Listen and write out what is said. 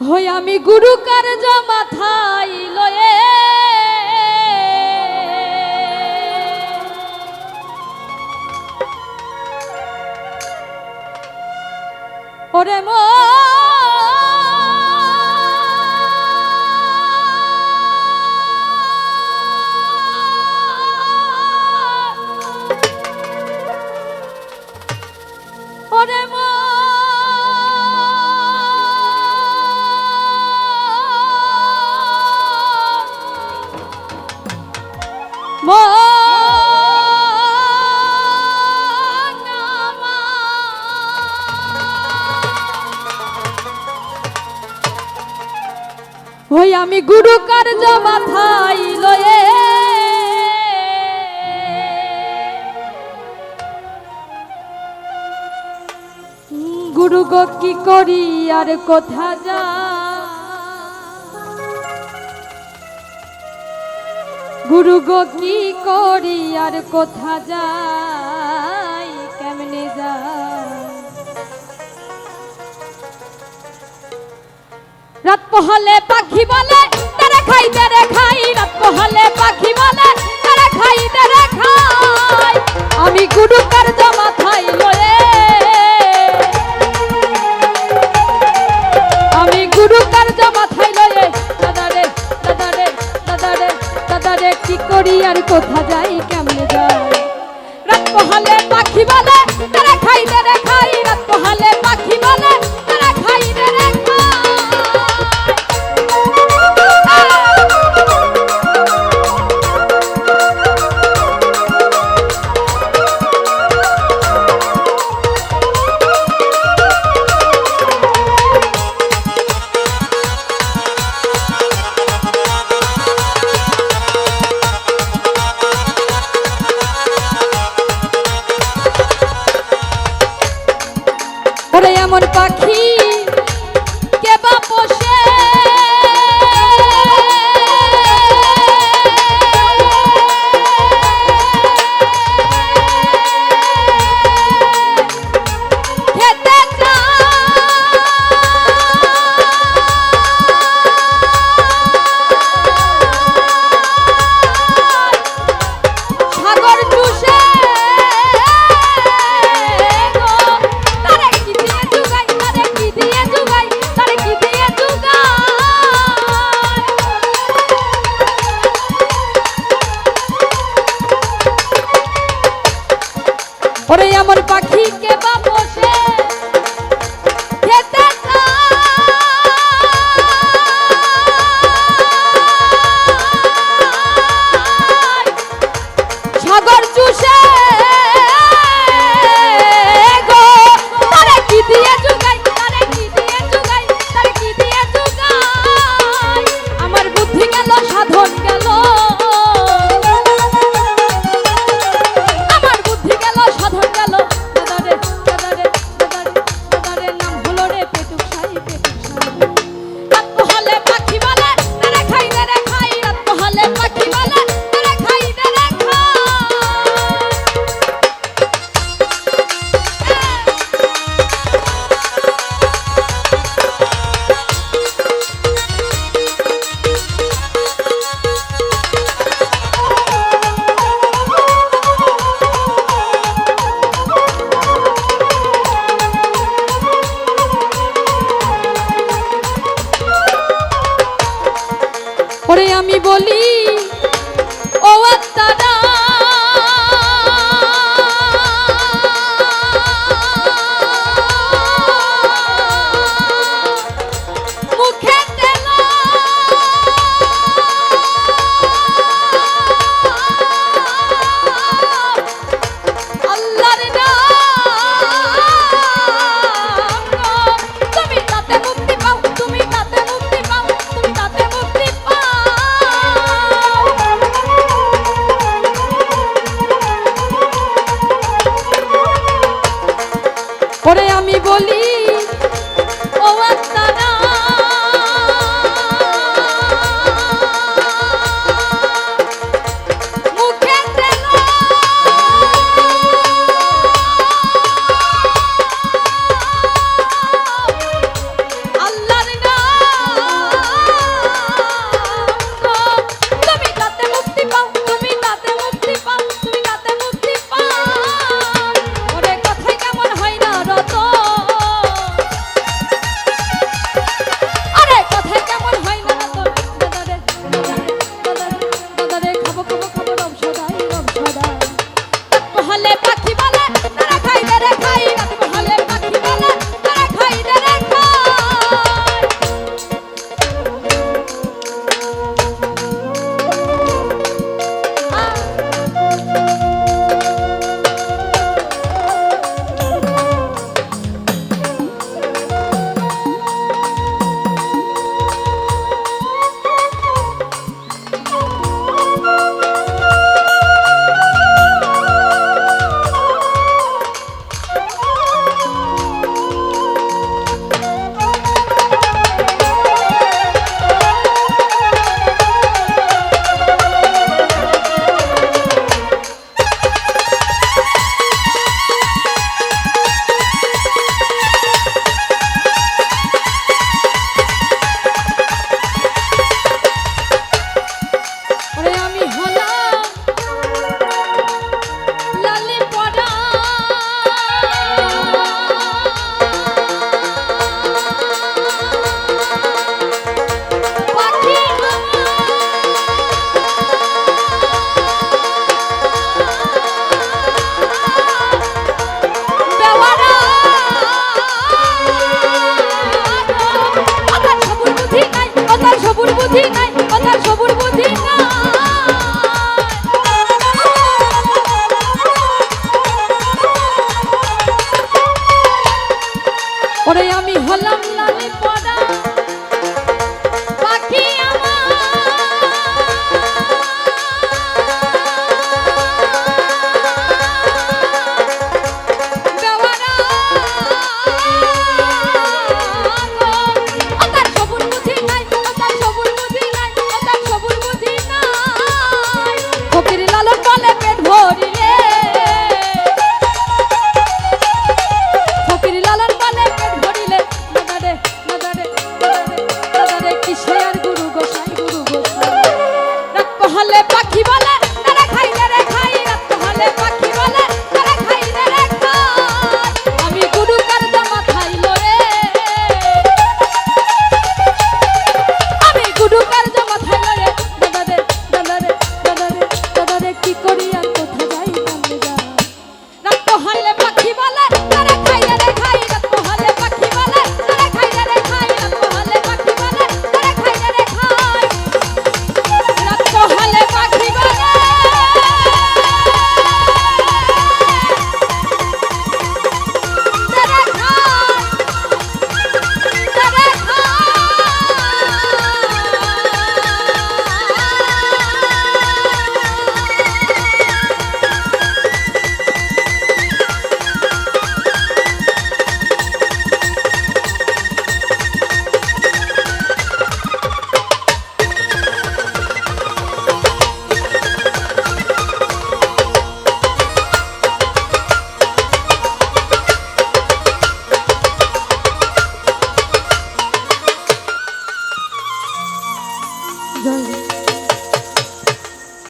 হই আমি গুরু কার্য মাথায় লয়ে। ওরে মো। আমি গুরু কার্য মাথায় লয়ে। গুরু গো, কি করি আর কোথা যা? গুরু গো, কি করি আর কোথা যাই? কেমনে যা রাত পহলে পাখি বলে, তারা খাই তারা খাই রাত পহলে পাখি বলে, তারা খাই তারা খাই আমি গুরু কার্য মাথায় লয়ে। আমি গুরু কার্য মাথায় লয়ে। দাদারে দাদারে দাদারে দাদারে কি করি আর কোথা যাই, কেমনে যাই? রাত পহালে পাখি বলে, তারা খাই তারা খাই রাত পহালে পাখি বলে